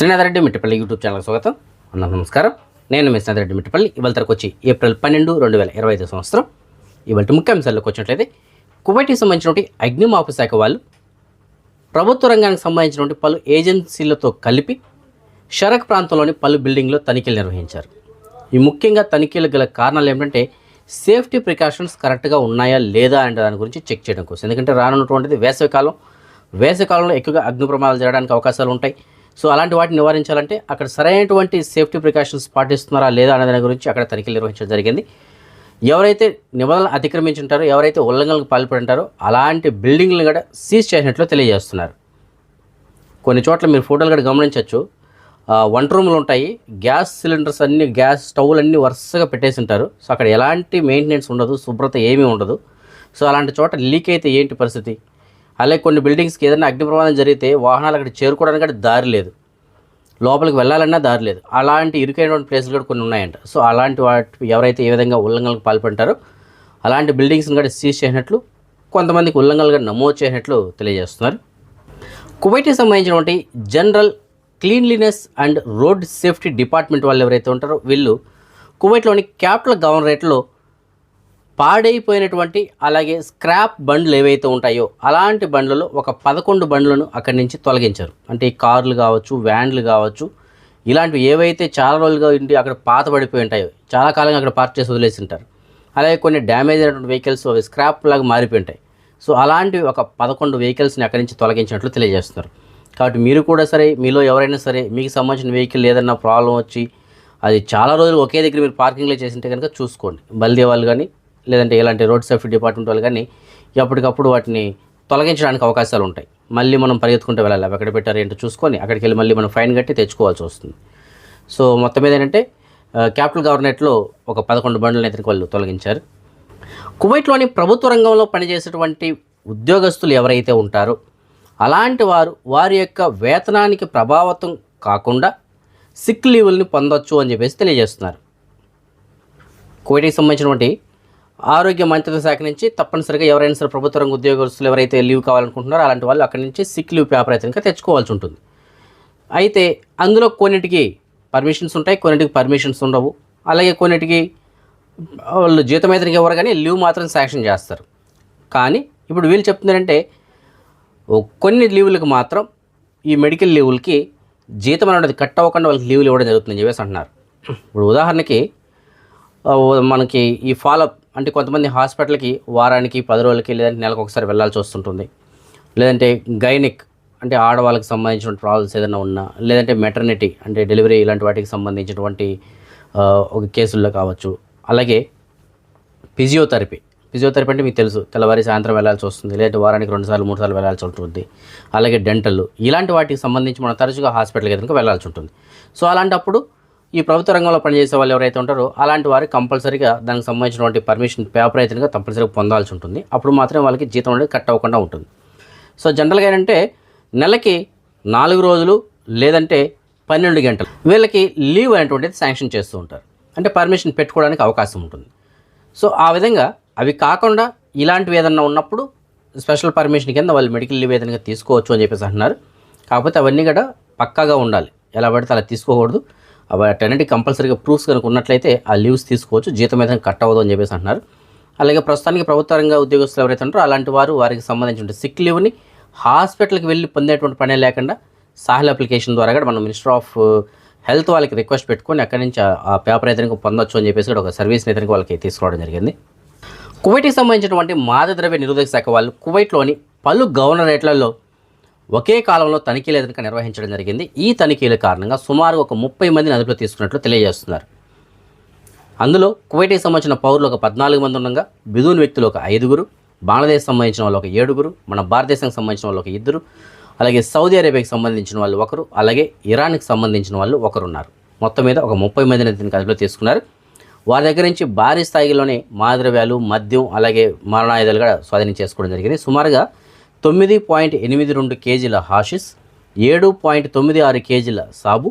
Srinatha Reddy Mittapalli YouTube channel స్వాగతం. అందరూ నమస్కారం. నేను మీ శ్రీనాథరెడ్డి మిట్టపల్లి. ఇవాళ తరకు వచ్చి ఏప్రిల్ పన్నెండు రెండు వేల ఇరవై ఐదు సంవత్సరం. ఇవాళ ముఖ్యాంశాల్లోకి వచ్చినట్లయితే కువైట్కి సంబంధించినటువంటి అగ్నిమాపు శాఖ వాళ్ళు ప్రభుత్వ రంగానికి సంబంధించినటువంటి పలు ఏజెన్సీలతో కలిపి షరక్ ప్రాంతంలోని పలు బిల్డింగ్లో తనిఖీలు నిర్వహించారు. ఈ ముఖ్యంగా తనిఖీలు గల కారణాలు ఏమిటంటే సేఫ్టీ ప్రికాషన్స్ కరెక్ట్గా ఉన్నాయా లేదా అనే దాని గురించి చెక్ చేయడం కోసం. ఎందుకంటే రానున్నటువంటిది వేసవికాలం వేసవికాలంలో ఎక్కువగా అగ్ని ప్రమాదాలు జరగడానికి అవకాశాలు ఉంటాయి. సో అలాంటి వాటిని నివారించాలంటే అక్కడ సరైనటువంటి సేఫ్టీ ప్రికాషన్స్ పాటిస్తున్నారా లేదా అనే దాని గురించి అక్కడ తనిఖీలు నిర్వహించడం జరిగింది. ఎవరైతే నిబంధనలు అతిక్రమించి ఉంటారో ఎవరైతే ఉల్లంఘనలకు పాల్పడి ఉంటారో అలాంటి బిల్డింగ్లను కూడా సీజ్ చేసినట్లు తెలియజేస్తున్నారు. కొన్ని చోట్ల మీరు ఫోటోలు కూడా గమనించవచ్చు. వంట రూములు ఉంటాయి. గ్యాస్ సిలిండర్స్ అన్ని గ్యాస్ స్టవ్లు అన్నీ వరుసగా పెట్టేసి ఉంటారు. సో అక్కడ ఎలాంటి మెయింటెనెన్స్ ఉండదు శుభ్రత ఏమీ ఉండదు. సో అలాంటి చోట లీక్ అయితే ఏంటి పరిస్థితి? అలాగే కొన్ని బిల్డింగ్స్కి ఏదైనా అగ్ని ప్రమాదం జరిగితే వాహనాలు అక్కడ చేరుకోవడానికి దారి లేదు. లోపలికి వెళ్ళాలన్నా దారి లేదు. అలాంటి ఇరుకైనటువంటి ప్లేసులు కూడా కొన్ని ఉన్నాయంట. సో అలాంటి వాటి ఎవరైతే ఏ విధంగా ఉల్లంఘనలకు పాల్పంటారో అలాంటి బిల్డింగ్స్ని కూడా సీజ్ చేసినట్లు కొంతమందికి ఉల్లంఘనలుగా నమోదు చేసినట్లు తెలియజేస్తున్నారు. కువైట్కి సంబంధించినటువంటి general cleanliness and road safety department వాళ్ళు ఎవరైతే ఉంటారో వీళ్ళు కువైట్లోని క్యాపిటల్ గవర్నరేట్లో పాడైపోయినటువంటి అలాగే స్క్రాప్ బండ్లు ఏవైతే ఉంటాయో అలాంటి బండ్లలో ఒక పదకొండు బండ్లను అక్కడి నుంచి తొలగించారు. అంటే కార్లు కావచ్చు వ్యాన్లు కావచ్చు ఇలాంటివి ఏవైతే చాలా రోజులుగా ఉండి అక్కడ పాత పడిపోయి ఉంటాయో చాలా కాలంగా అక్కడ పార్క్ చేసి వదిలేసి ఉంటారు. అలాగే కొన్ని డ్యామేజ్ అయినటువంటి వెహికల్స్ అవి స్క్రాప్ లాగా మారిపోయి ఉంటాయి. సో అలాంటివి ఒక పదకొండు వెహికల్స్ని అక్కడి నుంచి తొలగించినట్లు తెలియజేస్తున్నారు. కాబట్టి మీరు కూడా సరే మీలో ఎవరైనా సరే మీకు సంబంధించిన వెహికల్ ఏదైనా ప్రాబ్లం వచ్చి అది చాలా రోజులు ఒకే దగ్గర మీరు పార్కింగ్లో చేసింటే కనుక చూసుకోండి. బల్దేవాళ్ళు కానీ లేదంటే ఇలాంటి రోడ్ సేఫ్టీ డిపార్ట్మెంట్ వాళ్ళు కానీ ఎప్పటికప్పుడు వాటిని తొలగించడానికి అవకాశాలు ఉంటాయి. మళ్ళీ మనం పరిగెత్తుకుంటూ వెళ్ళాలి. అవి ఎక్కడ పెట్టారు ఏంటో చూసుకొని అక్కడికి వెళ్ళి మళ్ళీ మనం ఫైన్ కట్టి తెచ్చుకోవాల్సి వస్తుంది. సో మొత్తం మీద ఏంటంటే క్యాపిటల్ గవర్నరేట్లో ఒక పదకొండు బండ్లను అయితే వాళ్ళు తొలగించారు. కువైట్లోని ప్రభుత్వ రంగంలో పనిచేసేటువంటి ఉద్యోగస్తులు ఎవరైతే ఉంటారో అలాంటి వారు వారి యొక్క వేతనానికి ప్రభావితం కాకుండా సిక్ లీవుల్ని పొందొచ్చు అని చెప్పేసి తెలియజేస్తున్నారు. కువైట్కి సంబంధించినటువంటి ఆరోగ్య మంత్రిత్వ శాఖ నుంచి తప్పనిసరిగా ఎవరైనా సరే ప్రభుత్వ రంగ ఉద్యోగస్తులు ఎవరైతే లీవ్ కావాలనుకుంటున్నారో అలాంటి వాళ్ళు అక్కడి నుంచి సిక్ లీవ్ పేపర్ అయితే ఇంకా తెచ్చుకోవాల్సి ఉంటుంది. అయితే అందులో కొన్నిటికి పర్మిషన్స్ ఉంటాయి కొన్నిటికి పర్మిషన్స్ ఉండవు. అలాగే కొన్నిటికి వాళ్ళు జీతం అయితే ఎవరు కానీ లీవ్ మాత్రం శాంక్షన్ చేస్తారు. కానీ ఇప్పుడు వీళ్ళు చెప్తున్నారంటే కొన్ని లీవులకు మాత్రం ఈ మెడికల్ లీవులకి జీతం అనేది కట్ అవ్వకుండా వాళ్ళకి లీవులు ఇవ్వడం జరుగుతుందని చెప్పేసి అంటున్నారు. ఇప్పుడు ఉదాహరణకి మనకి ఈ ఫాలోఅప్ అంటే కొంతమంది హాస్పిటల్కి వారానికి పది రోజులకి లేదంటే నెలకు ఒకసారి వెళ్ళాల్సి వస్తుంటుంది. లేదంటే గైనిక్ అంటే ఆడవాళ్ళకి సంబంధించిన ప్రాబ్లమ్స్ ఏదైనా ఉన్నా లేదంటే మెటర్నిటీ అంటే డెలివరీ ఇలాంటి వాటికి సంబంధించినటువంటి ఒక కేసుల్లో కావచ్చు. అలాగే ఫిజియోథెరపీ. ఫిజియోథెరపీ అంటే మీకు తెలుసు తెల్లవారి సాయంత్రం వెళ్ళాల్సి వస్తుంది లేదంటే వారానికి రెండుసార్లు మూడు సార్లు వెళ్ళాల్సి ఉంటుంది. అలాగే డెంటల్ ఇలాంటి వాటికి సంబంధించి మనం తరచుగా హాస్పిటల్కి ఎదురుగా వెళ్ళాల్సి ఉంటుంది. సో అలాంటప్పుడు ఈ ప్రభుత్వ రంగంలో పనిచేసే వాళ్ళు ఎవరైతే ఉంటారో అలాంటి వారు కంపల్సరీగా దానికి సంబంధించినటువంటి పర్మిషన్ పేపర్ అయితే కంపల్సరీగా పొందాల్సి ఉంటుంది. అప్పుడు మాత్రమే వాళ్ళకి జీతం అనేది కట్ అవ్వకుండా ఉంటుంది. సో జనరల్గా ఏంటంటే నెలకి నాలుగు రోజులు లేదంటే పన్నెండు గంటలు వీళ్ళకి లీవ్ అనేటువంటిది శాంక్షన్ చేస్తూ ఉంటారు. అంటే పర్మిషన్ పెట్టుకోవడానికి అవకాశం ఉంటుంది. సో ఆ విధంగా అవి కాకుండా ఇలాంటివి ఏదన్నా ఉన్నప్పుడు స్పెషల్ పర్మిషన్ కింద వాళ్ళు మెడికల్ లీవ్ ఏదైనా తీసుకోవచ్చు అని చెప్పేసి అంటున్నారు. కాకపోతే అవన్నీ కూడా పక్కాగా ఉండాలి. ఎలా పడితే అలా తీసుకోకూడదు. వాటన్నిటి కంపల్సరీగా ప్రూఫ్స్ కనుక ఉన్నట్లయితే ఆ లీవ్స్ తీసుకోవచ్చు జీతం ఏదైనా కట్ అవ్వదు అని చెప్పేసి అంటున్నారు. అలాగే ప్రస్తుతానికి ప్రభుత్వ రంగ ఉద్యోగస్తులు ఎవరైతే ఉంటారో అలాంటి వారు వారికి సంబంధించిన సిక్ లీవ్ని హాస్పిటల్కి వెళ్ళి పొందేటువంటి పనే లేకుండా సాహిల్ అప్లికేషన్ ద్వారా కూడా మనం మినిస్టర్ ఆఫ్ హెల్త్ వాళ్ళకి రిక్వెస్ట్ పెట్టుకొని అక్కడి నుంచి ఆ- పేపర్ అయితే పొందొచ్చు అని చెప్పేసి కూడా ఒక సర్వీస్ నేతనికి వాళ్ళకి తీసుకురావడం జరిగింది. కువైట్కి సంబంధించినటువంటి మాదద్రవ్య నిరోధక శాఖ వాళ్ళు కువైట్లోని పలు గవర్నరేట్లలో ఒకే కాలంలో తనిఖీలు ఎదురుక నిర్వహించడం జరిగింది. ఈ తనిఖీల కారణంగా సుమారు ఒక ముప్పై మందిని అదుపులో తీసుకున్నట్లు తెలియజేస్తున్నారు. అందులో కువైట్కి సంబంధించిన పౌరులు ఒక పద్నాలుగు మంది ఉండగా బిదూన్ వ్యక్తులు ఒక ఐదుగురు బంగ్లాదేశ్ సంబంధించిన వాళ్ళు ఒక ఏడుగురు మన భారతదేశానికి సంబంధించిన వాళ్ళు ఒక ఇద్దరు అలాగే సౌదీ అరేబియాకి సంబంధించిన వాళ్ళు ఒకరు అలాగే ఇరాన్కి సంబంధించిన వాళ్ళు ఒకరు ఉన్నారు మొత్తం మీద ఒక ముప్పై మందిని దీనికి అదుపులో తీసుకున్నారు. వారి దగ్గర నుంచి భారీ స్థాయిలోనే మాదిరవ్యాలు మద్యం అలాగే మరణాయుధాలు కూడా స్వాధీనం చేసుకోవడం జరిగింది. సుమారుగా తొమ్మిది పాయింట్ ఎనిమిది రెండు కేజీల హాషిస్ ఏడు పాయింట్ తొమ్మిది ఆరు కేజీల సాబు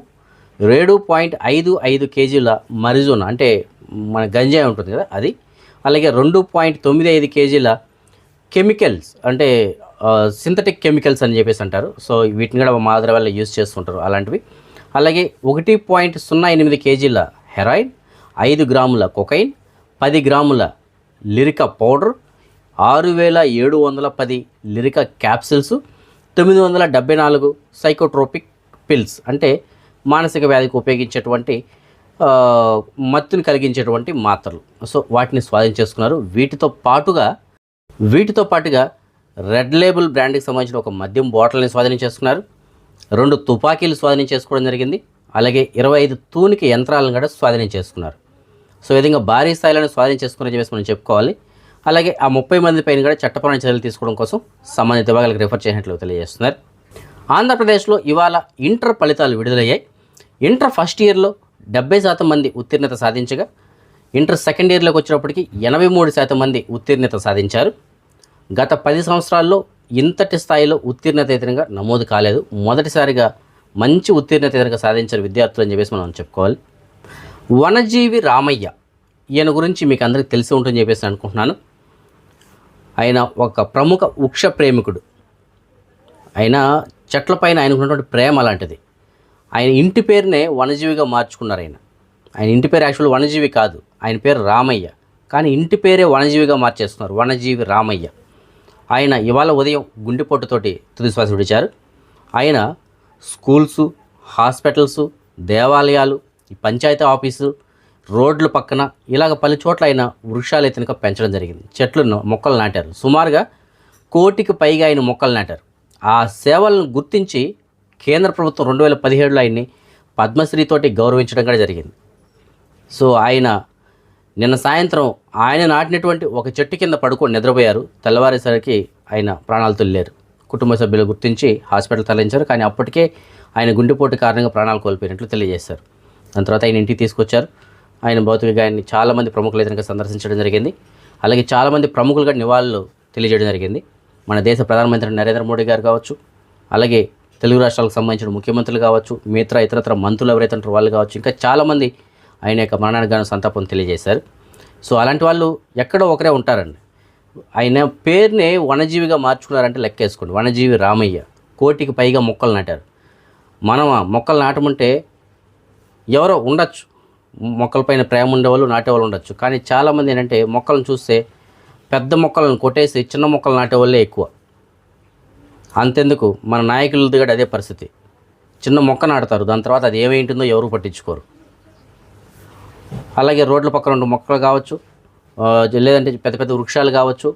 ఏడు పాయింట్ ఐదు ఐదు కేజీల మరిజోన్ అంటే మన గంజాయి ఉంటుంది కదా అది అలాగే రెండు పాయింట్ తొమ్మిది ఐదు కేజీల కెమికల్స్ అంటే సింథటిక్ కెమికల్స్ అని చెప్పేసి అంటారు. సో వీటిని కూడా మాదర వల్ల యూజ్ చేస్తుంటారు అలాంటివి. అలాగే ఒకటి పాయింట్ సున్నా ఎనిమిది కేజీల హెరాయిన్ ఐదు గ్రాముల కొకైన్ పది గ్రాముల లిరికా పౌడర్ ఆరు వేల ఏడు వందల పది లిరికా క్యాప్సిల్స్ తొమ్మిది వందల డెబ్బై నాలుగు సైకోట్రోపిక్ పిల్స్ అంటే మానసిక వ్యాధికి ఉపయోగించేటువంటి మత్తుని కలిగించేటువంటి మాత్రలు. సో వాటిని స్వాధీనం చేసుకున్నారు. వీటితో పాటుగా వీటితో పాటుగా రెడ్ లేబుల్ బ్రాండ్కి సంబంధించిన ఒక మద్యం బాటిల్ని స్వాధీనం చేసుకున్నారు. రెండు తుపాకీలు స్వాధీనం చేసుకోవడం జరిగింది. అలాగే ఇరవై ఐదు తూనిక యంత్రాలను కూడా స్వాధీనం చేసుకున్నారు. సో విధంగా భారీ స్థాయిలో స్వాధీనం చేసుకుని చెప్పేసి మనం చెప్పుకోవాలి. అలాగే ఆ ముప్పై మంది పైన కూడా చట్టపరమైన చర్యలు తీసుకోవడం కోసం సంబంధిత విభాగాలకు రిఫర్ చేసినట్లు తెలియజేస్తున్నారు. ఆంధ్రప్రదేశ్లో ఇవాళ ఇంటర్ ఫలితాలు విడుదలయ్యాయి. ఇంటర్ ఫస్ట్ ఇయర్లో డెబ్బై శాతం మంది ఉత్తీర్ణత సాధించగా ఇంటర్ సెకండ్ ఇయర్లోకి వచ్చినప్పటికీ ఎనభై మూడు శాతం మంది ఉత్తీర్ణత సాధించారు. గత పది సంవత్సరాల్లో ఇంతటి స్థాయిలో ఉత్తీర్ణత ఇతరంగా నమోదు కాలేదు. మొదటిసారిగా మంచి ఉత్తీర్ణత ఇతరంగా సాధించిన విద్యార్థులు అని చెప్పేసి మనం చెప్పుకోవాలి. వనజీవి రామయ్య ఈయన గురించి మీకు అందరికీ తెలిసి ఉంటుందని చెప్పేసి అనుకుంటున్నాను. ఆయన ఒక ప్రముఖ వృక్ష ప్రేమికుడు. ఆయన చెట్లపైన ఆయనకున్నటువంటి ప్రేమ అలాంటిది. ఆయన ఇంటి పేరునే వనజీవిగా మార్చుకున్నారు ఆయన. ఆయన ఇంటి పేరు యాక్చువల్ వనజీవి కాదు. ఆయన పేరు రామయ్య. కానీ ఇంటి పేరే వనజీవిగా మార్చేస్తున్నారు. వనజీవి రామయ్య. ఆయన ఇవాళ ఉదయం గుండెపోటుతోటి తుది శ్వాస విడిచారు. ఆయన స్కూల్స్ హాస్పిటల్స్ దేవాలయాలు ఈ పంచాయతీ ఆఫీసు రోడ్ల పక్కన ఇలాగ పలు చోట్ల ఆయన వృక్షాలు ఎత్తునక పెంచడం జరిగింది. చెట్లను మొక్కలు నాటారు. సుమారుగా కోటికి పైగా ఆయన మొక్కలు నాటారు. ఆ సేవలను గుర్తించి కేంద్ర ప్రభుత్వం రెండు వేల పదిహేడులో ఆయన్ని పద్మశ్రీతోటి గౌరవించడం కూడా జరిగింది. సో ఆయన నిన్న సాయంత్రం ఆయన నాటినటువంటి ఒక చెట్టు కింద పడుకొని నిద్రపోయారు. తెల్లవారేసరికి ఆయన ప్రాణాలతో లేరు కుటుంబ సభ్యులు గుర్తించి హాస్పిటల్ తరలించారు. కానీ అప్పటికే ఆయన గుండెపోటు కారణంగా ప్రాణాలు కోల్పోయినట్లు తెలియజేశారు. దాని తర్వాత ఆయన ఇంటికి తీసుకొచ్చారు. ఆయన భౌతిక గాయాన్ని చాలామంది ప్రముఖులు అయితే సందర్శించడం జరిగింది. అలాగే చాలామంది ప్రముఖులుగా నివాళులు తెలియజేయడం జరిగింది. మన దేశ ప్రధానమంత్రి నరేంద్ర మోడీ గారు కావచ్చు అలాగే తెలుగు రాష్ట్రాలకు సంబంధించిన ముఖ్యమంత్రులు కావచ్చు మిగతా ఇతరత్ర మంత్రులు ఎవరైతే ఉంటారో వాళ్ళు కావచ్చు ఇంకా చాలామంది ఆయన యొక్క మరణానికి గాను సంతాపం తెలియజేశారు. సో అలాంటి వాళ్ళు ఎక్కడో ఒకరే ఉంటారండి. ఆయన పేరునే వనజీవిగా మార్చుకున్నారంటే లెక్కేసుకోండి. వనజీవి రామయ్య కోటికి పైగా మొక్కలు నాటారు. మనం మొక్కలు నాటమంటే ఎవరో ఉండొచ్చు. మొక్కలపైన ప్రేమ ఉండేవాళ్ళు నాటేవాళ్ళు ఉండొచ్చు. కానీ చాలామంది ఏంటంటే మొక్కలను చూస్తే పెద్ద మొక్కలను కొట్టేసి చిన్న మొక్కలు నాటేవాళ్ళే ఎక్కువ. అంతెందుకు? మన నాయకులది కూడా అదే పరిస్థితి. చిన్న మొక్క నాటుతారు దాని తర్వాత అది ఏమేంటిందో ఎవరు పట్టించుకోరు. అలాగే రోడ్ల పక్కన రెండు మొక్కలు కావచ్చు లేదంటే పెద్ద పెద్ద వృక్షాలు కావచ్చు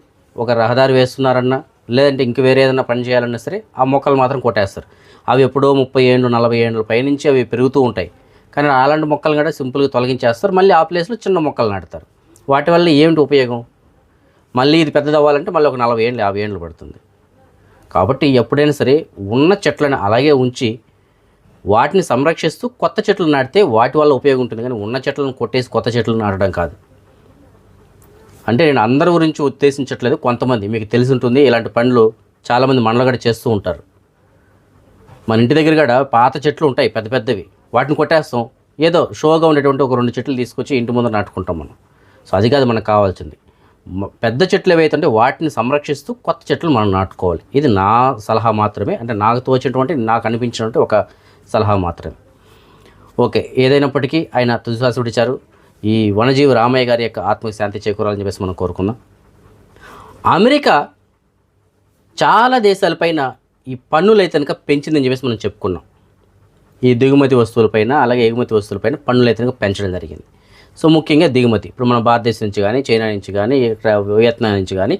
ఒక రహదారి వేస్తున్నారన్నా లేదంటే ఇంక వేరే ఏదైనా పని చేయాలన్నా సరే ఆ మొక్కలు మాత్రం కొట్టేస్తారు. అవి ఎప్పుడో ముప్పై ఏళ్ళు నలభై ఏళ్ళ పైనుంచి అవి పెరుగుతూ ఉంటాయి. కానీ అలాంటి మొక్కలు కూడా సింపుల్గా తొలగించేస్తారు. మళ్ళీ ఆ ప్లేస్లో చిన్న మొక్కలు నాటుతారు. వాటి వల్ల ఏమిటి ఉపయోగం? మళ్ళీ ఇది పెద్దది అవ్వాలంటే మళ్ళీ ఒక నలభై ఏళ్ళు యాభై ఏళ్ళు పడుతుంది. కాబట్టి ఎప్పుడైనా సరే ఉన్న చెట్లను అలాగే ఉంచి వాటిని సంరక్షిస్తూ కొత్త చెట్లు నాటితే వాటి వల్ల ఉపయోగం ఉంటుంది. కానీ ఉన్న చెట్లను కొట్టేసి కొత్త చెట్లు నాటడం కాదు. అంటే నేను అందరి గురించి ఉద్దేశించట్లేదు. కొంతమంది మీకు తెలిసి ఉంటుంది. ఇలాంటి పనులు చాలామంది మనలో కూడా చేస్తూ ఉంటారు. మన ఇంటి దగ్గర కూడా పాత చెట్లు ఉంటాయి పెద్ద పెద్దవి. వాటిని కొట్టేస్తాం. ఏదో షోగా ఉండేటువంటి ఒక రెండు చెట్లు తీసుకొచ్చి ఇంటి ముందు నాటుకుంటాం మనం. సో అది కాదు మనకు కావాల్సింది. పెద్ద చెట్లు ఏవైతే ఉంటే వాటిని సంరక్షిస్తూ కొత్త చెట్లు మనం నాటుకోవాలి. ఇది నా సలహా మాత్రమే. అంటే నాకు తోచినటువంటి నాకు అనిపించినటువంటి ఒక సలహా మాత్రమే. ఓకే ఏదైనప్పటికీ ఆయన తుదిశ్వాస విడిచారు. ఈ వనజీవి రామయ్య గారి యొక్క ఆత్మకి శాంతి చేకూరాలని చెప్పేసి మనం కోరుకుందాం. అమెరికా చాలా దేశాలపైన ఈ పన్నులు అయితే కనుక పెంచిందని చెప్పేసి మనం చెప్పుకున్నాం. ఈ దిగుమతి వస్తువులపైన అలాగే ఎగుమతి వస్తువులపైన పన్నులు అయితే పెంచడం జరిగింది. సో ముఖ్యంగా దిగుమతి. ఇప్పుడు మన భారతదేశం నుంచి కానీ చైనా నుంచి కానీ ఇక్కడ వియత్నాం నుంచి కానీ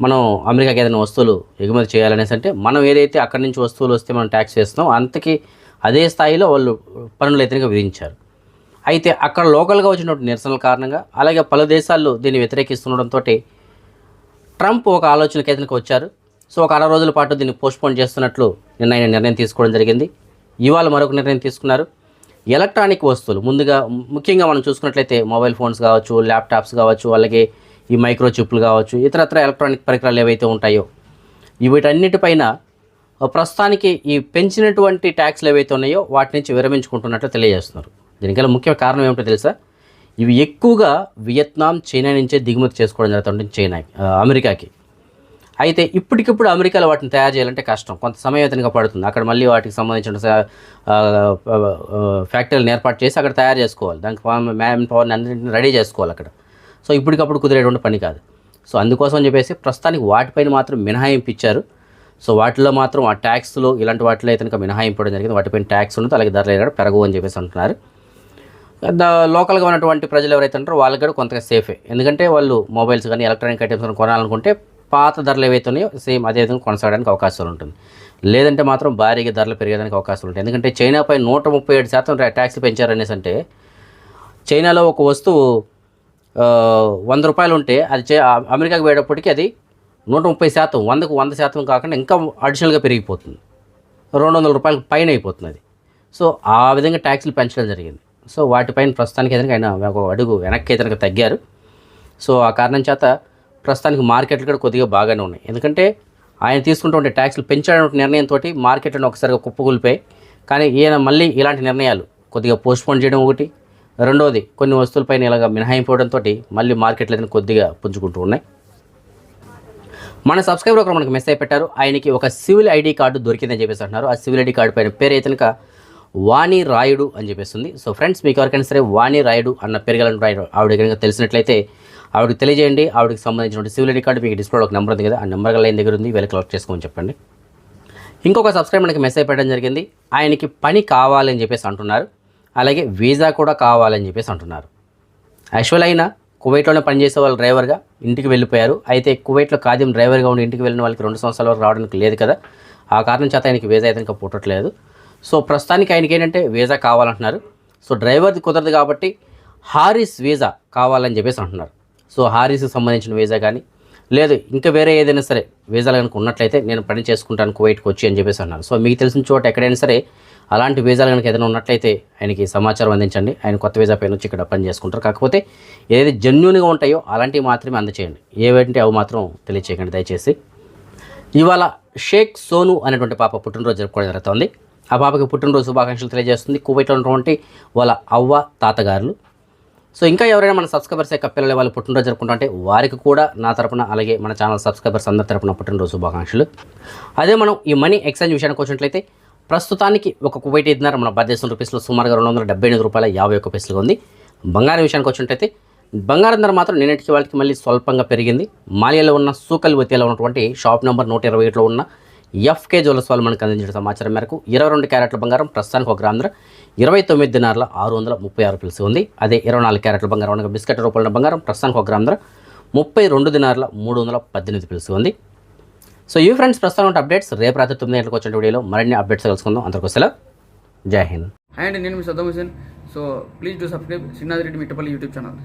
మనం అమెరికాకి ఏదైనా వస్తువులు ఎగుమతి చేయాలనేసి అంటే మనం ఏదైతే అక్కడి నుంచి వస్తువులు వస్తే మనం ట్యాక్స్ వేస్తున్నాం అంతకి అదే స్థాయిలో వాళ్ళు పన్నులు అయితే విధించారు. అయితే అక్కడ లోకల్గా వచ్చినటువంటి నిరసనల కారణంగా అలాగే పలు దేశాల్లో దీన్ని వ్యతిరేకిస్తుండడంతో ట్రంప్ ఒక ఆలోచనకి అయితే వచ్చారు. సో ఒక అరవై రోజుల పాటు దీన్ని పోస్ట్పోన్ చేస్తున్నట్లు నిన్న ఆయన నిర్ణయం తీసుకోవడం జరిగింది. ఇవాళ మరొక నిర్ణయం తీసుకున్నారు. ఎలక్ట్రానిక్ వస్తువులు ముందుగా ముఖ్యంగా మనం చూసుకున్నట్లయితే మొబైల్ ఫోన్స్ కావచ్చు ల్యాప్టాప్స్ కావచ్చు అలాగే ఈ మైక్రో చిప్లు కావచ్చు ఇతరత్ర ఎలక్ట్రానిక్ పరికరాలు ఏవైతే ఉంటాయో వీటన్నిటిపైన ప్రస్తుతానికి ఈ పెంచినటువంటి ట్యాక్స్లు ఏవైతే ఉన్నాయో వాటి నుంచి విరమించుకుంటున్నట్లు తెలియజేస్తున్నారు. దీనికల్లా ముఖ్య కారణం ఏమిటో తెలుసా? ఇవి ఎక్కువగా వియత్నాం చైనా నుంచే దిగుమతి చేసుకోవడం జరుగుతుంది చైనా అమెరికాకి. అయితే ఇప్పటికిప్పుడు అమెరికాలో వాటిని తయారు చేయాలంటే కష్టం. కొంత సమయతనిగా పడుతుంది. అక్కడ మళ్ళీ వాటికి సంబంధించిన ఫ్యాక్టరీలను ఏర్పాటు చేసి అక్కడ తయారు చేసుకోవాలి. దానికి మ్యాన్ పవర్ని అన్నింటిని రెడీ చేసుకోవాలి అక్కడ. సో ఇప్పటికప్పుడు కుదిరేటువంటి పని కాదు. సో అందుకోసం అని చెప్పేసి ప్రస్తుతానికి వాటిపైన మాత్రం మినహాయింపు ఇచ్చారు. సో వాటిలో మాత్రం ఆ ట్యాక్స్లో ఇలాంటి వాటిలో అయితే కనుక మినహాయింపు జరిగింది. వాటిపైన ట్యాక్స్ ఉండదు అలాగే ధరలు కూడా పెరగవు అని చెప్పేసి అంటున్నారు. ద లోకల్గా ఉన్నటువంటి ప్రజలు ఎవరైతే ఉంటారో వాళ్ళకి కూడా కొంతగా సేఫే. ఎందుకంటే వాళ్ళు మొబైల్స్ కానీ ఎలక్ట్రానిక్ ఐటమ్స్ కానీ కొనాలనుకుంటే పాత ధరలు ఏవైతే ఉన్నాయో సేమ్ అదే విధంగా కొనసాగడానికి అవకాశాలు ఉంటుంది. లేదంటే మాత్రం భారీగా ధరలు పెరిగేదానికి అవకాశాలు ఉంటాయి. ఎందుకంటే చైనాపై నూట ముప్పై ఏడు శాతం ట్యాక్స్ పెంచారనేసి అంటే చైనాలో ఒక వస్తువు వంద రూపాయలు ఉంటే అది చే అమెరికాకి పోయేటప్పటికీ అది నూట ముప్పై శాతం వందకు వంద శాతం కాకుండా ఇంకా అడిషనల్గా పెరిగిపోతుంది. రెండు వందల రూపాయలకు పైన అయిపోతుంది అది. సో ఆ విధంగా ట్యాక్స్లు పెంచడం జరిగింది. సో వాటిపైన ప్రస్తుతానికి ఏదైనా ఆయన ఒక అడుగు వెనక్కి ఏదైనా తగ్గారు. సో ఆ కారణం చేత ప్రస్తుతానికి మార్కెట్లు కూడా కొద్దిగా బాగానే ఉన్నాయి. ఎందుకంటే ఆయన తీసుకుంటుంటే ట్యాక్స్లు పెంచాలనే నిర్ణయంతో మార్కెట్లను ఒకసారిగా కుప్పకూలిపోయి కానీ ఈయన మళ్ళీ ఇలాంటి నిర్ణయాలు కొద్దిగా పోస్ట్పోన్ చేయడం ఒకటి. రెండోది కొన్ని వస్తువులపైన ఇలాగ మినహాయింపడంతో మళ్ళీ మార్కెట్లు అయితే కొద్దిగా పుంజుకుంటూ ఉన్నాయి. మన సబ్స్క్రైబర్ ఒకరు మనకు మెసేజ్ పెట్టారు ఆయనకి ఒక సివిల్ ఐడి కార్డు దొరికిందని చెప్పేసి అంటున్నారు. ఆ సివిల్ ఐడి కార్డు పైన పేరు అయితే కనుక వాణి రాయుడు అని చెప్పేస్తుంది సో ఫ్రెండ్స్ మీకు ఎవరికైనా సరే వాణి రాయుడు అన్న పేరు గల ఆవిడ కనుక తెలిసినట్లయితే ఆవిడకి తెలియజేయండి. ఆవిడకి సంబంధించిన సివిల్ ఐడి కార్డు మీకు డిస్ప్లేలో ఒక నెంబర్ ఉంది కదా ఆ నెంబర్ లైన్ దగ్గర ఉంది. వెళ్ళి కలెక్ట్ చేసుకోమని చెప్పండి. ఇంకొక సబ్స్క్రైబ్ మనకి మెసేజ్ పెట్టడం జరిగింది. ఆయనకి పని కావాలని చెప్పేసి అంటున్నారు. అలాగే వీసా కూడా కావాలని చెప్పేసి అంటున్నారు. యాక్చువల్ అయినా కువైట్లోనే పనిచేసే వాళ్ళు డ్రైవర్గా ఇంటికి వెళ్ళిపోయారు. అయితే కువైట్లో కాద్యం డ్రైవర్గా ఉండి ఇంటికి వెళ్ళిన వాళ్ళకి రెండు సంవత్సరాల వరకు రావడానికి లేదు కదా. ఆ కారణం చేత ఆయనకి వీసా అయితే ఇంకా పుట్టట్లేదు. సో ప్రస్తుతానికి ఆయనకి ఏంటంటే వీసా కావాలంటున్నారు. సో డ్రైవర్ది కుదరదు కాబట్టి హారిస్ వీసా కావాలని చెప్పేసి అంటున్నారు. సో హారిస్కి సంబంధించిన వీసా కానీ లేదు ఇంకా వేరే ఏదైనా సరే వీసాలు కనుక ఉన్నట్లయితే నేను పని చేసుకుంటాను కువైట్కి వచ్చి అని చెప్పేసి అన్నారు. సో మీకు తెలిసిన చోట ఎక్కడైనా సరే అలాంటి వీసాలు కనుక ఏదైనా ఉన్నట్లయితే ఆయనకి సమాచారం అందించండి. ఆయన కొత్త వీసా పైన వచ్చి ఇక్కడ పని చేసుకుంటారు. కాకపోతే ఏదైతే జెన్యున్గా ఉంటాయో అలాంటివి మాత్రమే అందచేయండి. ఏవేంటి అవి మాత్రం తెలియచేయకండి దయచేసి. ఇవాళ షేక్ సోను అనేటువంటి పాప పుట్టినరోజు జరుపుకోవడం జరుగుతుంది. ఆ పాపకి పుట్టినరోజు శుభాకాంక్షలు తెలియజేస్తుంది. కువైట్లో ఉన్నటువంటి వాళ్ళ అవ్వ తాతగారులు. సో ఇంకా ఎవరైనా మన సబ్స్క్రైబర్స్ యొక్క పిల్లలు వాళ్ళు పుట్టినరోజు జరుపుకుంటుంటే వారికి కూడా నా తరపున అలాగే మన ఛానల్ సబ్స్క్రైబర్స్ అందరి తరపున పుట్టినరోజు శుభాకాంక్షలు. అదే మనం ఈ మనీ ఎక్స్చేంజ్ విషయానికి వచ్చినట్లయితే ప్రస్తుతానికి ఒక కువైట్ ఇద్దరు మన భారతదేశం రూపీస్లో సుమారుగా రెండు వందల డెబ్బై ఎనిమిది రూపాయల యాభై ఒక్క పైసలుగా ఉంది. బంగారం విషయానికి వచ్చినట్లయితే బంగారం ధర మాత్రం నిన్నటికి వాళ్ళకి మళ్ళీ స్వల్పంగా పెరిగింది. మాలియాలో ఉన్న సూకల్ వతియాలో ఉన్నటువంటి షాప్ నెంబర్ నూట ఇరవై ఏడులో ఉన్న ఎఫ్కే జ్యువెలర్స్ వాళ్ళు మనకు అందించిన సమాచారం మేరకు ఇరవై రెండు క్యారెట్ల బంగారం ప్రస్తుతానికి ఒక గ్రామ ధర ఇరవై తొమ్మిది దినార్ల ఆరు వందల ముప్పై ఆరు పిలిసి ఉంది. అదే ఇరవై నాలుగు క్యారెట్ల బంగారం అనగా బిస్కెట్ రూపాయల బంగారం ప్రస్తుతానికి ఒక గ్రామ ధర ముప్పై రెండు దినార్ల మూడు వందల పద్దెనిమిది పిలిసి ఉంది. సో ఈ ఫ్రెండ్స్ ప్రస్తుతం ఉన్న అప్డేట్స్. రేపు రాత్రి తొమ్మిది గంటలకు వచ్చిన వీడియోలో మరిన్ని అప్డేట్స్ కలుసుకుందాం అందరికీ సెలవు జై హింద్. హాయ్ అండి నేను మీ Saddam Hussain so please do subscribe. Srinath Reddy Mittapalli YouTube channel.